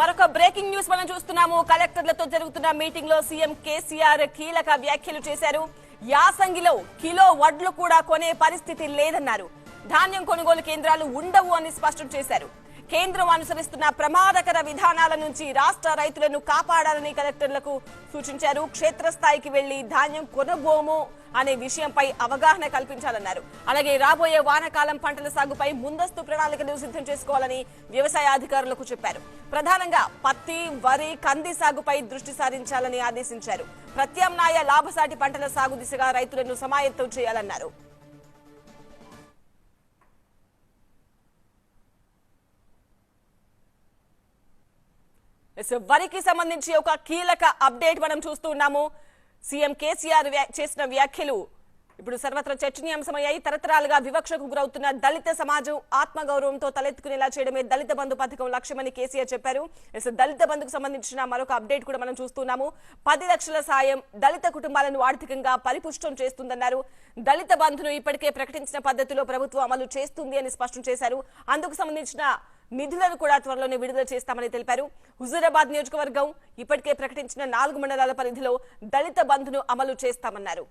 మరొక breaking news మనం చూస్తున్నాము. కలెక్టర్లతో జరుగుతున్న మీటింగ్లో సీఎం కేసీఆర్ కీలక వ్యాఖ్యలు చేశారు. యాసంగిలో కిలో వడ్లు కూడా కొనే పరిస్థితి లేదన్నారు. ధాన్యం కొనుగోలు కేంద్రాలు ఉండవు అని స్పష్టం చేశారు. కేంద్రం అనుసరిస్తున్న ప్రమాదకర విధానాల నుంచి రాష్ట్ర రైతులను కాపాడాలని కలెక్టర్లకు సూచించారు. క్షేత్రస్థాయికి వెళ్ళి ధాన్యం కొనబోము అనే విషయంపై అవగాహన కల్పించాలన్నారు. అలాగే రాబోయే వానకాలం పంటల సాగుపై ముందస్తు ప్రణాళికలు సిద్ధం చేసుకోవాలని వ్యవసాయ అధికారులకు చెప్పారు. ప్రధానంగా పత్తి వరి కంది సాగుపై దృష్టి సారించాలని ఆదేశించారు. ప్రత్యామ్నాయ లాభసాటి పంటల సాగు దిశగా రైతులను సమాయత్తం చేయాలన్నారు. వరికి సంబంధించి ఒక కీలక అప్డేట్ మనం చూస్తూ ఉన్నాము. సీఎం కేసీఆర్ చేసిన వ్యాఖ్యలు ఇప్పుడు సర్వత్రా చర్చనీయాంశమయ్యాయి. తరతరాలుగా వివక్షకు గురవుతున్న దళిత సమాజం ఆత్మగౌరవంతో తలెత్తుకునేలా చేయడమే దళిత బంధు పథకం లక్ష్యమని కేసీఆర్ చెప్పారు. ఎస్, దళిత బంధుకు సంబంధించిన మరొక అప్డేట్ కూడా మనం చూస్తున్నాము పది లక్షల సాయం దళిత కుటుంబాలను ఆర్థికంగా పరిపుష్టం చేస్తుందన్నారు. దళిత బంధును ఇప్పటికే ప్రకటించిన పద్ధతిలో ప్రభుత్వం అమలు చేస్తుంది అని స్పష్టం చేశారు. అందుకు సంబంధించిన నిధులను కూడా త్వరలోనే విడుదల చేస్తామని తెలిపారు. హుజూరాబాద్ నియోజకవర్గం ఇప్పటికే ప్రకటించిన నాలుగు మండలాల పరిధిలో దళిత బంధును అమలు చేస్తామన్నారు.